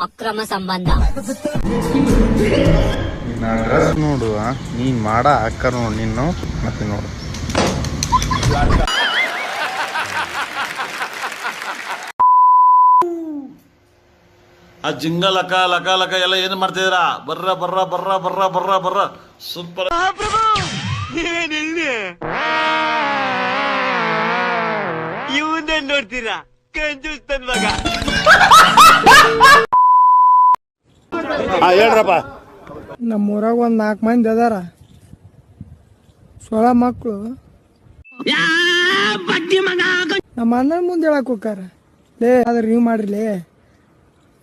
ಅಕ್ರಮ ಸಂಬಂಧ. ನಿನ್ನ ಡ್ರೆಸ್ ನೋಡು ಆ? ನೀನ್ ಮಾಡ ಅಕ್ಕ ನೋಡು ನಿನ್ನು ಮತ್ತೆ ನೋಡು. ಆ ಜಿಂಗ ಲಕ ಲಕ ಲಕ ಎಲ್ಲ ಏನು ಮಾಡ್ತಿದ್ರ ಬರ್ರ ಬರ್ರ ಬರ್ರ ಬರ್ರ ಬರ್ರ ಬರ್ರ. ಸೂಪರ್. ಇವನ್ನೇ ನೋಡ್ತೀರಾ? ಕಂಜೂಸ್ತನ್ ಮಗ. ಹೇಳ್ರಪ್ಪ. ನಮ್ಮ ಊರಾಗ ಒಂದ್ ನಾಲ್ಕು ಮಂದಿ ಅದಾರ. ಸೋಳ ಮಕ್ಕಳು ನಮ್ಮ ಅಣ್ಣನ ಮುಂದೆ ಹೇಳಕ್ ಹೋಗಾರ ಲೇ ಆದ್ರೆ ನೀವ್ ಮಾಡ್ರಿ ಲೇ.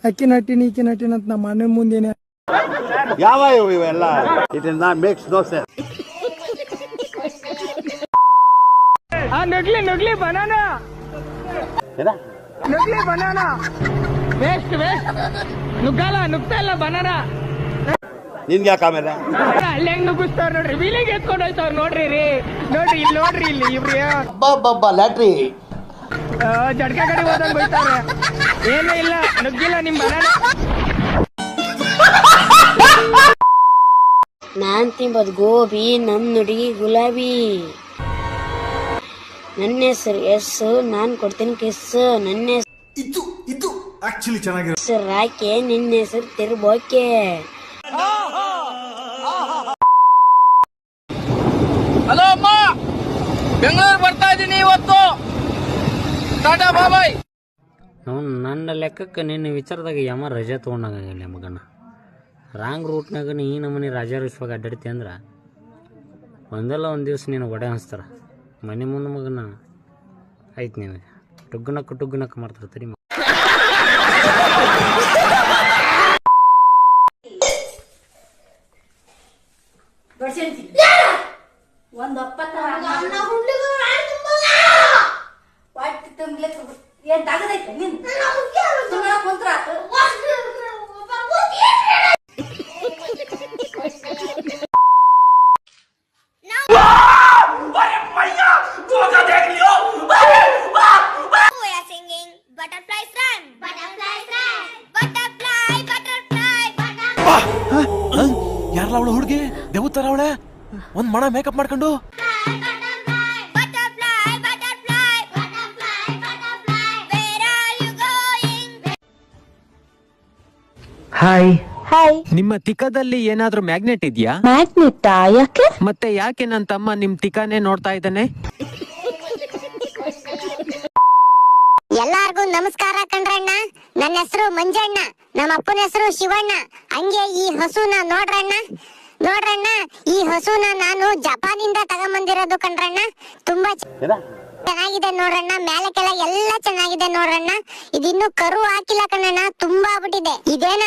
ಅಕ್ಕಿ ನಟ್ಟಿನಿ ಈಕಿ ನಟ್ಟಿನ ಅಂತ ನಮ್ಮ ಮನೆ ಮುಂದೇನೆ. ಯಾವ ಇವು ಇವೆಲ್ಲ? It is not makes no sense ಆ ನಗ್ಲಿ ನಗ್ಲಿ ಬನಾನ ನಗ್ಲಿ ಬನಾನ ವೇಸ್ಟ್ ವೇಸ್ಟ್ ನುಗ್ಗಲ್ಲ ನುಗ್ತಾ ಇಲ್ಲ ಬನಾನ ನಿನ್ಗೆ ಯಾಕೆ ಆಮೇಲೆ? ಅಲ್ಲಿ ಹೆಂಗ್ ನುಗ್ಗಿಸ್ತಾರ ನೋಡ್ರಿ? ವೀಲಿಂಗ್ ಎತ್ಕೊಂಡು ಹೋಯ್ತಾವ್ರ ನೋಡ್ರಿ ರೀ. ನೋಡ್ರಿ ಇಲ್ಲಿ ನೋಡ್ರಿ ಇಲ್ಲಿ ಇವ್ರಿ. ಲ್ಯಾಟ್ರಿ. ಜಡ್ಕ ಕಡೆ ಹೋದಂಗ್ ಬೈತಾರೆ ಏನೂ ಇಲ್ಲ ನುಗ್ಗಿಲ್ಲ ನಿಮ್ ಬನಾನ ನಾನ್ ತಿಂಬದ್ ಗೋಬಿ ನಮ್ ನುಡಿ ಗುಲಾಬಿ. ನನ್ನ ಹೆಸರು ಎಸ್ ನಾನ್ ಕೊಡ್ತೀನಿ ಕಿಸ್ ನನ್ನ ಇದು ಇದು ಆಕ್ಚುಲಿ ಚೆನ್ನಾಗಿರೋ ಹೆಸರು ರಾಕೆ ನಿನ್ನ ಹೆಸರು ತಿರ್ಬೋಕೆ. ಹಲೋ ಅಮ್ಮ ಬೆಂಗಳೂರು ಬರ್ತಾ ಇದ್ದೀನಿ ಇವತ್ತು. ಟಾಟಾ ಬಾಬಾಯ್ ಅವ್ನು ನನ್ನ ಲೆಕ್ಕಕ್ಕೆ ನಿನ್ನ ವಿಚಾರದಾಗ ಯಮ ರಜೆ ತೊಗೊಂಡಂಗಿಲ್ಲ ಮಗನ? ರಾಂಗ್ ರೂಟ್ನಾಗ ನೀ ನಮ್ಮನೆ ನಮೂನಿ ರಾಜಾರೇಶ್ವಾಗ ಅಡ್ಡಾಡ್ತಿ ಅಂದ್ರೆ ಒಂದಲ್ಲ ಒಂದು ದಿವ್ಸ ನೀನು ಒಡೆ ಅನಿಸ್ತಾರ ಮನೆ ಮುಂದೆ ಮಗನ ಆಯ್ತು ನಿನಗೆ ಟುಗ್ಗುನಕ್ಕ ಟುಗ್ಗುನಕ್ಕ ಮಾಡ್ತಾರೆ ತರಿ ಮಗ. ಯೆನ್ tagged ಇದೆ ನಾನು ಏನು ಮಾಡೋದು singing butter フライ fly butter フライ fly butter フライ ಹುಡುಗಿ? ದೇವತಾರ ಅವಳೆ? ಒಂದು ಮಣ ಮೇಕಪ್ ಮಾಡ್ಕೊಂಡು? ಹಾಯ್ ಹಾಯ್ ನಿಮ್ಮ ತಿಕ್ಕದಲ್ಲಿ ಏನಾದ್ರೂ ಮ್ಯಾಗ್ನೆಟ್ ಇದೆಯಾ? ಮ್ಯಾಗ್ನೆಟ್ ಯಾಕೆ? ಮತ್ತೆ ಯಾಕೆ ನನ್ನ ತಮ್ಮ ನಿಮ್ ತಿಕ್ಕಾನೇ ನೋಡ್ತಾ ಇದ್ದಾನೆ? ಎಲ್ಲಾರ್ಗೂ ನಮಸ್ಕಾರ ಕಣ್ರಣ್ಣ. ನನ್ನ ಹೆಸರು ಮಂಜಣ್ಣ. ನಮ್ಮ ಅಪ್ಪನ ಹೆಸರು ಶಿವಣ್ಣ. ಹಂಗೆ ಈ ಹಸುನ ನೋಡ್ರಣ್ಣ. ನೋಡ್ರಣ್ಣ ಈ ಹಸುನ ನಾನು ಜಪಾನಿಂದ ತಗೊಂಬಂದಿರೋದು ಕಣ್ರಣ್ಣ. ತುಂಬಾ ಚ- ಚೆನ್ನಾಗಿದೆ ನೋಡ್ರಣ್ಣ ಮೇಲೆ ಕೆಳ ಎಲ್ಲ ಚೆನ್ನಾಗಿದೆ ನೋಡ್ರಣ್ಣ. ಇದಿನ್ನು ಕರು ಹಾಕಿಲ್ಲ ಕಣ್ಣಣ್ಣ ತುಂಬಾ ಆಗ್ಬಿಟ್ಟಿದೆ ಇದೇನ